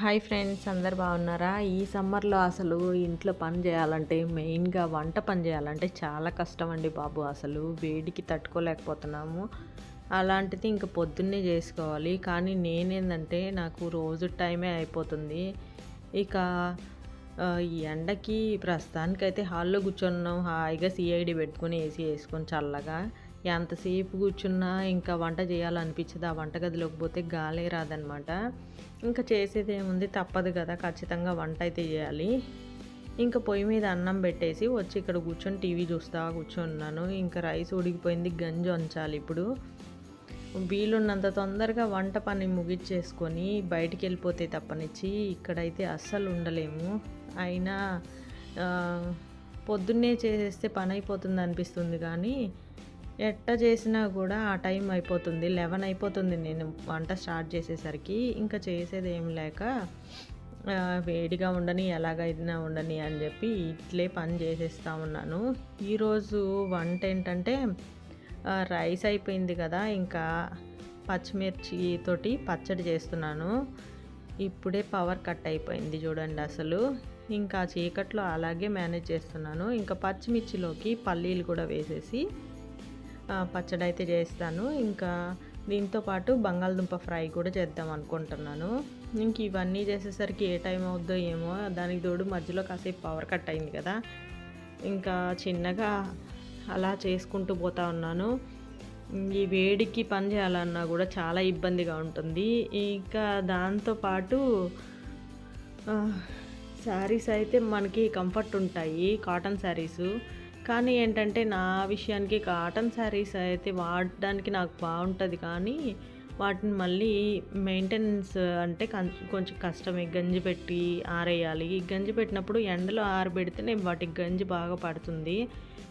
Hi friends అందరు బాగున్నారా? ఈ సమ్మర్లో అసలు ఇంట్లో పని చేయాలంటే మెయిన్గా వంట పని చేయాలంటే చాలా కష్టం అండి బాబు. అసలు వేడికి తట్టుకోలేకపోతున్నాము. అలాంటిది ఇంకా పొద్దున్నే చేసుకోవాలి. కానీ నేనేందంటే నాకు రోజు టైమే అయిపోతుంది. ఇక ఈ ఎండకి ప్రస్తుతానికైతే హాల్లో కూర్చున్నాం. హాయిగా సిఐడి పెట్టుకుని ఏసీ వేసుకొని చల్లగా. ఎంతసేపు కూర్చున్నా ఇంకా వంట చేయాలనిపించదు. ఆ వంటగదిలోకి పోతే గాలే రాదనమాట. ఇంకా చేసేది ఏముంది? తప్పదు కదా ఖచ్చితంగా వంట అయితే చేయాలి. ఇంకా పొయ్యి మీద అన్నం పెట్టేసి వచ్చి ఇక్కడ కూర్చొని టీవీ చూస్తా కూర్చున్నాను. ఇంకా రైస్ ఉడికిపోయింది గంజి వంచాలి ఇప్పుడు. వీలున్నంత తొందరగా వంట పని ముగిచ్చేసుకొని బయటికి వెళ్ళిపోతే తప్పనిచ్చి ఇక్కడైతే అస్సలు ఉండలేము. అయినా పొద్దున్నే చేసేస్తే పని అయిపోతుంది అనిపిస్తుంది కానీ ఎట్ట చేసినా కూడా ఆ టైం అయిపోతుంది. లెవెన్ అయిపోతుంది. నేను వంట స్టార్ట్ చేసేసరికి ఇంకా చేసేది ఏం లేక వేడిగా ఉండని ఎలాగైనా ఉండని అని చెప్పి ఇట్లే పని చేసేస్తా ఉన్నాను. ఈరోజు వంట ఏంటంటే రైస్ అయిపోయింది కదా ఇంకా పచ్చిమిర్చి తోటి పచ్చడి చేస్తున్నాను. ఇప్పుడే పవర్ కట్ అయిపోయింది చూడండి అసలు. ఇంకా చీకట్లో అలాగే మేనేజ్ చేస్తున్నాను. ఇంకా పచ్చిమిర్చిలోకి పల్లీలు కూడా వేసేసి పచ్చడి అయితే చేస్తాను. ఇంకా దీంతో పాటు బంగాళదుంప ఫ్రై కూడా చేద్దాం అనుకుంటున్నాను. ఇంక ఇవన్నీ చేసేసరికి ఏ టైం అవుద్దో ఏమో దానికి తోడు మధ్యలో కాసేపు పవర్ కట్ అయింది కదా. ఇంకా చిన్నగా అలా చేసుకుంటూ పోతా ఉన్నాను. ఈ వేడికి పని చేయాలన్నా కూడా చాలా ఇబ్బందిగా ఉంటుంది. ఇంకా దాంతోపాటు శారీస్ అయితే మనకి కంఫర్ట్ ఉంటాయి. కాటన్ శారీస్. కానీ ఏంటంటే నా విషయానికి కాటన్ శారీస్ అయితే వాడడానికి నాకు బాగుంటుంది కానీ వాటిని మళ్ళీ మెయింటెనెన్స్ అంటే కం- కొంచెం కష్టమే. గంజి పెట్టి ఆరేయాలి. ఈ గంజి పెట్టినప్పుడు ఎండలో ఆరబెడితేనే వాటికి గంజి బాగా పడుతుంది.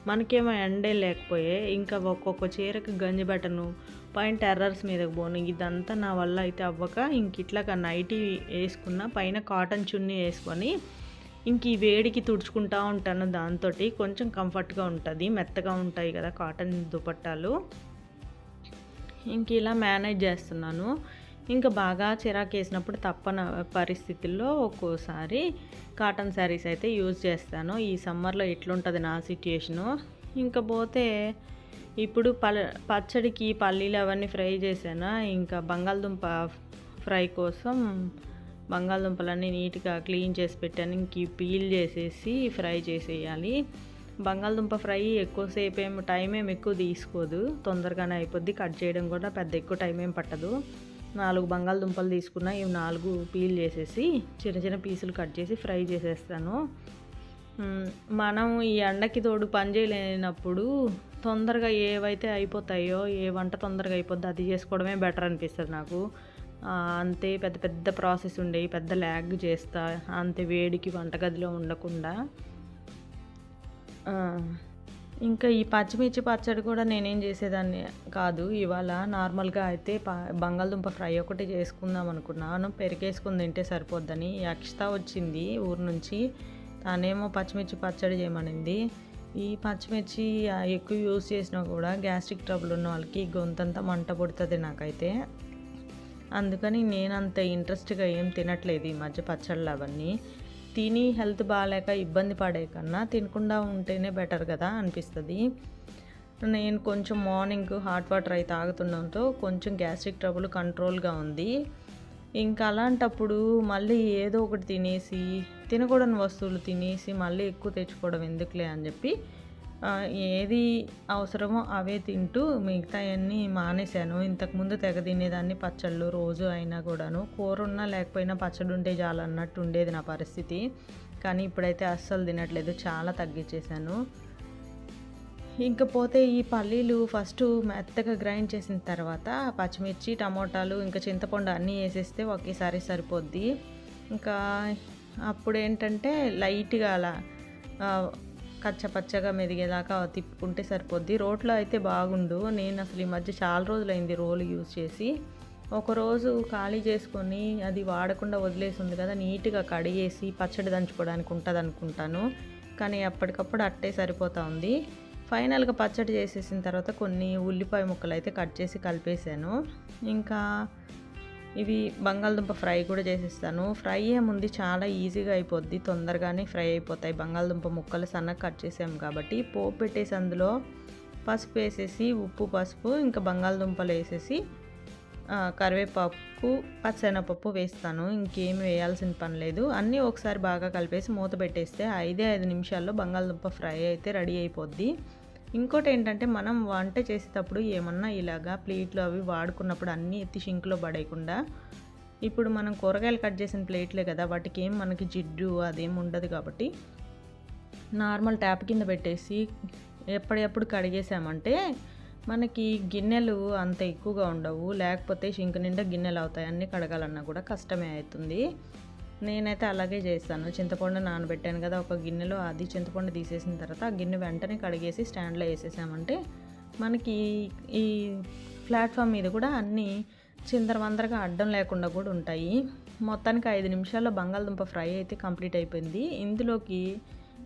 మనకేమో ఎండే లేకపోయే. ఇంకా ఒక్కొక్క చీరకు గంజి పెట్టను. పైన టెర్రర్స్ మీదకి పోను. ఇదంతా నా వల్ల అయితే అవ్వక ఇంక ఇట్లాగా నైటీ వేసుకున్న పైన కాటన్ చున్నీ వేసుకొని ఇంక ఈ వేడికి తుడుచుకుంటా ఉంటాను దాంతో కొంచెం కంఫర్ట్గా ఉంటుంది. మెత్తగా ఉంటాయి కదా కాటన్ దుపట్టాలు. ఇంక ఇలా మేనేజ్ చేస్తున్నాను. ఇంకా బాగా చిరాకేసినప్పుడు తప్పన పరిస్థితుల్లో ఒక్కోసారి కాటన్ శారీస్ అయితే యూజ్ చేస్తాను. ఈ సమ్మర్లో ఎట్లుంటుంది నా సిచ్యుయేషను. ఇంకా పోతే ఇప్పుడు పల పచ్చడికి పల్లీలు అవన్నీ ఫ్రై చేశాను. ఇంకా బంగాళదుంప ఫ్రై కోసం బంగాళదుంపలన్నీ నీట్గా క్లీన్ చేసి పెట్టాను. ఇంక పీల్ చేసేసి ఫ్రై చేసేయాలి. బంగాళదుంప ఫ్రై ఎక్కువసేపు ఏం టైం ఏం ఎక్కువ తీసుకోదు. తొందరగానే అయిపోద్ది. కట్ చేయడం కూడా పెద్ద ఎక్కువ టైం ఏం పట్టదు. నాలుగు బంగాళదుంపలు తీసుకున్న ఇవి నాలుగు పీల్ చేసేసి చిన్న చిన్న పీసులు కట్ చేసి ఫ్రై చేసేస్తాను. మనం ఈ ఎండకి తోడు పని చేయలేనప్పుడు తొందరగా ఏవైతే అయిపోతాయో ఏ వంట తొందరగా అయిపోద్ది అది చేసుకోవడమే బెటర్ అనిపిస్తుంది నాకు. అంతే పెద్ద పెద్ద ప్రాసెస్ ఉండేవి పెద్ద ల్యాగ్ చేస్తా అంతే వేడికి వంటగదిలో ఉండకుండా. ఇంకా ఈ పచ్చిమిర్చి పచ్చడి కూడా నేనేం చేసేదాన్ని కాదు. ఇవాళ నార్మల్గా అయితే బంగాళదుంప ఫ్రై ఒకటి చేసుకుందాం అనుకున్నాను. పెరిగేసుకుని తింటే సరిపోద్దని. అక్షత వచ్చింది ఊరు నుంచి. తానేమో పచ్చిమిర్చి పచ్చడి చేయమనింది. ఈ పచ్చిమిర్చి ఎక్కువ యూస్ చేసినా కూడా గ్యాస్ట్రిక్ ట్రబుల్ ఉన్న వాళ్ళకి గొంతంతా మంట పుడుతుంది నాకైతే. అందుకని నేను అంత ఇంట్రెస్ట్గా ఏం తినట్లేదు ఈ మధ్య పచ్చళ్ళు అవన్నీ. తిని హెల్త్ బాగాలేక ఇబ్బంది పడే కన్నా తినకుండా ఉంటేనే బెటర్ కదా అనిపిస్తుంది. నేను కొంచెం మార్నింగ్ హాట్ వాటర్ అయితే తాగుతుండడంతో కొంచెం గ్యాస్ట్రిక్ ట్రబుల్ కంట్రోల్గా ఉంది. ఇంకా అలాంటప్పుడు మళ్ళీ ఏదో ఒకటి తినేసి తినకూడని వస్తువులు తినేసి మళ్ళీ ఎక్కువ తెచ్చుకోవడం ఎందుకులే అని చెప్పి ఏది అవసరమో అవే తింటూ మిగతాయన్నీ మానేశాను. ఇంతకుముందు తెగ తినేదాన్ని పచ్చళ్ళు రోజు అయినా కూడాను. కూర ఉన్నా లేకపోయినా పచ్చడి ఉంటే చాలు అన్నట్టు ఉండేది నా పరిస్థితి. కానీ ఇప్పుడైతే అస్సలు తినట్లేదు. చాలా తగ్గించేశాను ఇంకపోతే ఈ పల్లీలు ఫస్ట్ మెత్తగా గ్రైండ్ చేసిన తర్వాత పచ్చిమిర్చి టమోటాలు ఇంకా చింతపండు అన్నీ వేసేస్తే ఒకేసారి సరిపోద్ది. ఇంకా అప్పుడు ఏంటంటే లైట్గా అలా కచ్చపచ్చగా మెదిగేదాకా తిప్పుకుంటే సరిపోద్ది. రోట్లో అయితే బాగుండు. నేను అసలు ఈ మధ్య చాలా రోజులైంది రోలు యూజ్ చేసి. ఒకరోజు ఖాళీ చేసుకొని అది వాడకుండా వదిలేసి ఉంది కదా నీట్గా కడిగేసి పచ్చడి దంచుకోవడానికి ఉంటుంది అనుకుంటాను కానీ అప్పటికప్పుడు అట్టే సరిపోతా ఉంది. ఫైనల్గా పచ్చడి చేసేసిన తర్వాత కొన్ని ఉల్లిపాయ ముక్కలు అయితే కట్ చేసి కలిపేసాను ఇంకా ఇవి బంగాళదుంప ఫ్రై కూడా చేసేస్తాను. ఫ్రై ఏముంది చాలా ఈజీగా అయిపోద్ది తొందరగానే ఫ్రై అయిపోతాయి. బంగాళదుంప ముక్కలు సన్నగా కట్ చేసాం కాబట్టి పోపు పెట్టేసి అందులో పసుపు వేసేసి ఉప్పు పసుపు ఇంకా బంగాళదుంపలు వేసేసి కరివేపాకు పచ్చెనపప్పు వేస్తాను. ఇంకేమి వేయాల్సిన పని లేదు. అన్నీ ఒకసారి బాగా కలిపేసి మూత పెట్టేస్తే ఐదే ఐదు నిమిషాల్లో బంగాళదుంప ఫ్రై అయితే రెడీ అయిపోద్ది. ఇంకోటి ఏంటంటే మనం వంట చేసేటప్పుడు ఏమన్నా ఇలాగా ప్లేట్లు అవి వాడుకున్నప్పుడు అన్నీ ఎత్తి షింక్లో పడేయకుండా ఇప్పుడు మనం కూరగాయలు కట్ చేసిన ప్లేట్లే కదా వాటికి ఏం మనకి జిడ్డు అదేం ఉండదు కాబట్టి నార్మల్ ట్యాప్ కింద పెట్టేసి ఎప్పటికప్పుడు కడిగేసామంటే మనకి గిన్నెలు అంత ఎక్కువగా ఉండవు లేకపోతే షింక్ నిండా గిన్నెలు అవుతాయి అన్నీ కడగాలన్నా కూడా కష్టమే అవుతుంది. నేనైతే అలాగే చేస్తాను. చింతపండు నానబెట్టాను కదా ఒక గిన్నెలో అది చింతపండు తీసేసిన తర్వాత ఆ గిన్నె వెంటనే కడిగేసి స్టాండ్లో వేసేసామంటే మనకి ఈ ప్లాట్ఫామ్ మీద కూడా అన్నీ చిందరవందరగా అడ్డం లేకుండా కూడా ఉంటాయి. మొత్తానికి ఐదు నిమిషాల్లో బంగాళదుంప ఫ్రై అయితే కంప్లీట్ అయిపోయింది. ఇందులోకి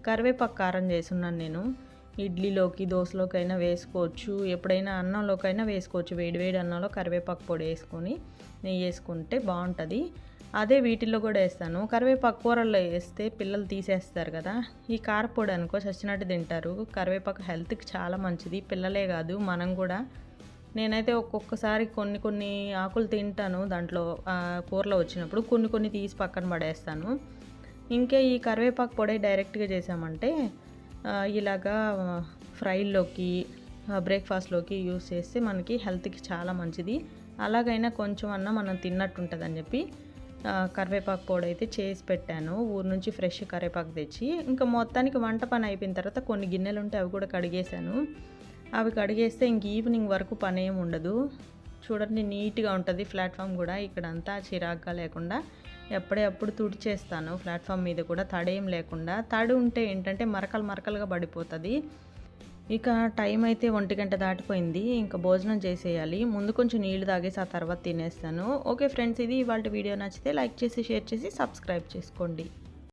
కరివేపాకు కారం చేసున్నాను నేను. ఇడ్లీలోకి దోశలోకి అయినా వేసుకోవచ్చు. ఎప్పుడైనా అన్నంలోకైనా వేసుకోవచ్చు. వేడివేడి అన్నంలో కరివేపాకు పొడి వేసుకొని నెయ్యి వేసుకుంటే బాగుంటుంది. అదే వీటిల్లో కూడా వేస్తాను. కరివేపాకు కూరల్లో వేస్తే పిల్లలు తీసేస్తారు కదా. ఈ కారపొడి అనుకో చచ్చినట్టు తింటారు. కరివేపాకు హెల్త్కి చాలా మంచిది. పిల్లలే కాదు మనం కూడా. నేనైతే ఒక్కొక్కసారి కొన్ని కొన్ని ఆకులు తింటాను దాంట్లో కూరలో వచ్చినప్పుడు. కొన్ని కొన్ని తీసి పక్కన పడేస్తాను. ఇంకే ఈ కరివేపాకు పొడి డైరెక్ట్గా చేసామంటే ఇలాగా ఫ్రైల్లోకి బ్రేక్ఫాస్ట్లోకి యూస్ చేస్తే మనకి హెల్త్కి చాలా మంచిది. అలాగైనా కొంచెం అన్నా మనం తిన్నట్టు ఉంటుందని చెప్పి కరివేపాకు పొడి అయితే చేసి పెట్టాను. ఊరు నుంచి ఫ్రెష్ కరివేపాకు తెచ్చి ఇంకా మొత్తానికి వంట పని అయిపోయిన తర్వాత కొన్ని గిన్నెలు ఉంటే అవి కూడా కడిగేశాను. అవి కడిగేస్తే ఇంక ఈవినింగ్ వరకు పని ఏమి ఉండదు. చూడండి నీట్గా ఉంటుంది ప్లాట్ఫామ్ కూడా. ఇక్కడంతా చిరాగ్గా లేకుండా ఎప్పుడే అప్పుడు తుడిచేస్తాను. ప్లాట్ఫామ్ మీద కూడా తడేం లేకుండా. తడి ఉంటే ఏంటంటే మరకలు మరకలుగా పడిపోతుంది. ఇక టైం అయితే ఒంటి గంట దాటిపోయింది. ఇంకా భోజనం చేసేయాలి. ముందు కొంచెం నీళ్ళు తాగేసి ఆ తర్వాత తినేస్తాను. ఓకే ఫ్రెండ్స్ ఇది ఇవాళ వీడియో నచ్చితే లైక్ చేసి షేర్ చేసి సబ్స్క్రైబ్ చేసుకోండి.